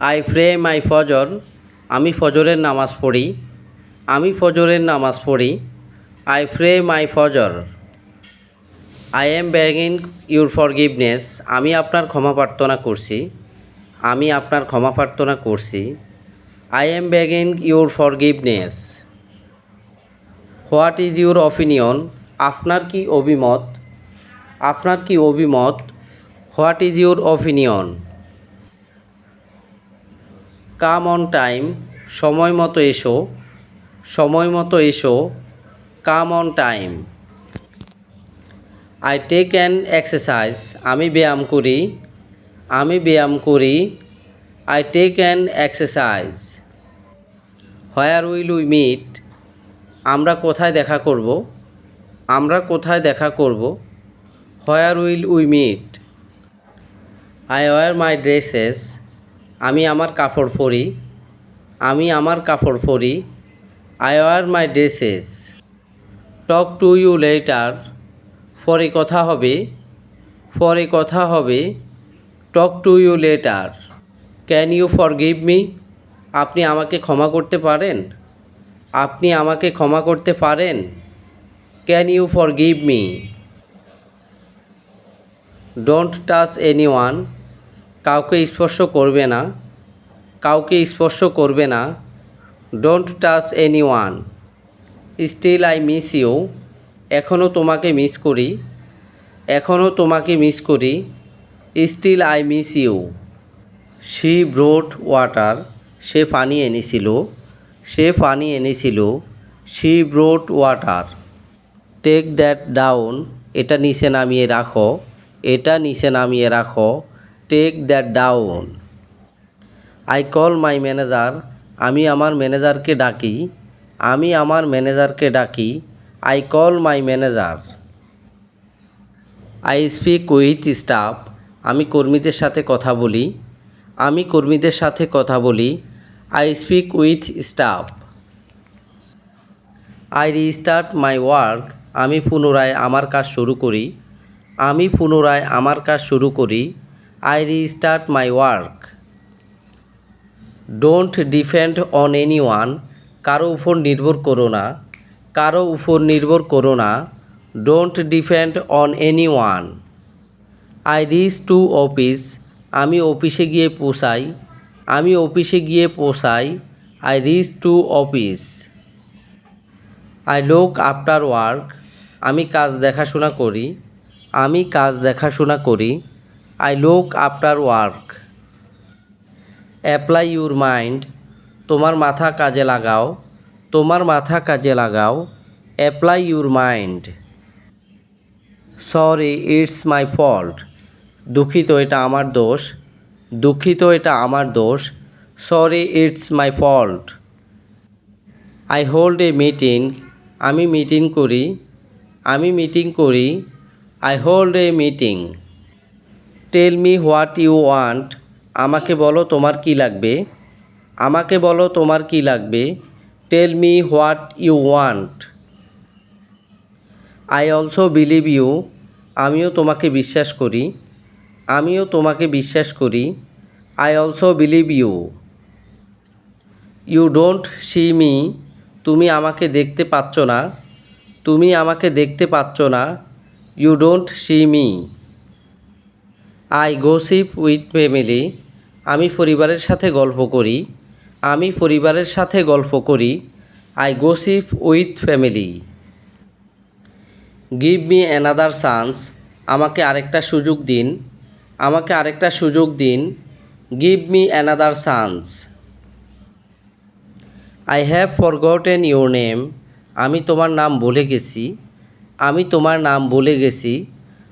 I pray my ফজর, আমি ফজরের নামাজ পড়ি, আমি ফজরের নামাজ পড়ি, I pray my Fajr. I am begging your forgiveness, আমি আপনার ক্ষমা প্রার্থনা করছি, আমি আপনার ক্ষমা প্রার্থনা করছি। I am begging your forgiveness. What is your opinion? আপনার কি অভিমত? আপনার কি অভিমত? What is your opinion? Come on time, সময় মতো এসো, সময় মতো এসো, come on time. I take an exercise আমি ব্যায়াম করি, আমি ব্যায়াম করি I take an exercise where will we meet আমরা কোথায় দেখা করব? আমরা কোথায় দেখা করব? Where will we meet I wear my dresses আমি আমার কাপড় পরি, আমি আমার কাপড় পরি I wear my dresses talk to you later পরে কথা হবে, পরে কথা হবে talk to you later can you forgive me আপনি আমাকে ক্ষমা করতে পারেন? আপনি আমাকে ক্ষমা করতে পারেন? Can you forgive me don't touch any one কাউকে স্পর্শ করবে না, কাউকে স্পর্শ করবে না don't touch any one still I miss you এখনও তোমাকে মিস করি এখনও তোমাকে মিস করি still I miss you she brought water সে পানি এনেছিল, সে পানি এনেছিল she brought water take that down এটা নিচে নামিয়ে রাখো, এটা নিচে নামিয়ে রাখো take that down I call my manager আমি আমার ম্যানেজারকে ডাকি, আমি আমার ম্যানেজারকে ডাকি I call my manager I speak with staff আমি কর্মীদের সাথে কথা বলি, আমি কর্মীদের সাথে কথা বলি I speak with staff I restart my work আমি পুনরায় আমার কাজ শুরু করি, আমি পুনরায় আমার কাজ শুরু করি I restart my work. Don't depend on any one কারও উপর নির্ভর করো না। কারও উপর নির্ভর করো না। Don't depend on any one I reach to office. আমি অফিসে গিয়ে পৌঁছাই আমি অফিসে গিয়ে পৌঁছাই I reach to office. I look after work. আমি কাজ দেখাশোনা করি। আমি কাজ দেখাশোনা করি। I look after work apply your mind তোমার মাথা কাজে লাগাও। তোমার মাথা কাজে লাগাও। Apply your mind sorry it's my fault দুঃখিত, এটা আমার দোষ। দুঃখিত, এটা আমার দোষ। Sorry it's my fault I hold a meeting আমি মিটিং করি। আমি মিটিং করি। I hold a meeting tell me what you want আমাকে বলো তোমার কি লাগবে। আমাকে বলো তোমার কি লাগবে। Tell me what you want I also believe you আমিও তোমাকে বিশ্বাস করি। আমিও তোমাকে বিশ্বাস করি। I also believe you you don't see me তুমি আমাকে দেখতে পাচ্ছ না। তুমি আমাকে দেখতে পাচ্ছ না। You don't see me I gossip with family. আমি পরিবারের সাথে গল্প করি। আমি পরিবারের সাথে গল্প করি। I gossip with family. Give me another chance. আমাকে আরেকটা সুযোগ দিন। আমাকে আরেকটা সুযোগ দিন। Give me another chance. I have forgotten your name. আমি তোমার নাম ভুলে গেছি। আমি তোমার নাম ভুলে গেছি।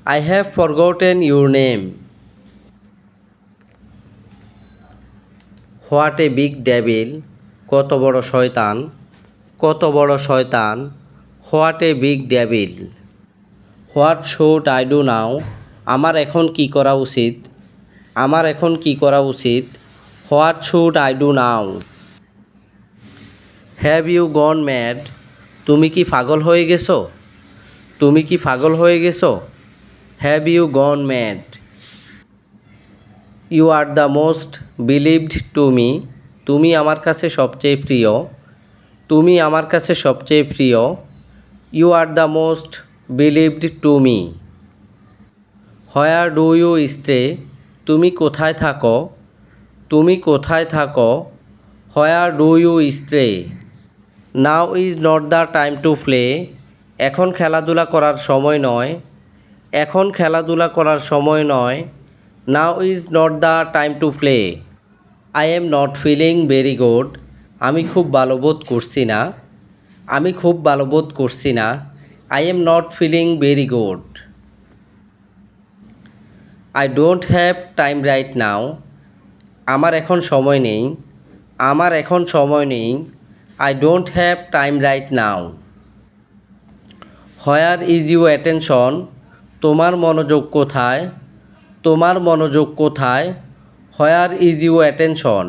I have forgotten your name. What a big devil, কত বড় শয়তান, কত বড় শয়তান, what a big devil. What should I do now? আমার এখন কি করা উচিত? আমার এখন কি করা উচিত? What should I do now? Have you gone mad? তুমি কি পাগল হয়ে গেছো? তুমি কি পাগল হয়ে গেছো? Have you gone mad? You are the most believed to me তুমি আমার কাছে সবচেয়ে প্রিয়। তুমি আমার কাছে সবচেয়ে প্রিয়। You are the most believed to me where do you stay তুমি কোথায় থাকো? তুমি কোথায় থাকো? Where do you stay now is not the time to play এখন খেলাধুলা করার সময় নয়। এখন খেলাধুলা করার সময় নয়। Now is not the time to play I am not feeling very good আমি খুব ভালো বোধ করছি না। আমি খুব ভালো বোধ করছি না। I am not feeling very good I don't have time right now আমার এখন সময় নেই। আমার এখন সময় নেই। I don't have time right now where is you attention তোমার মনোযোগ কোথায়? তোমার মনোযোগ কোথায়? হোয়ার ইজ ইউ অ্যাটেনশন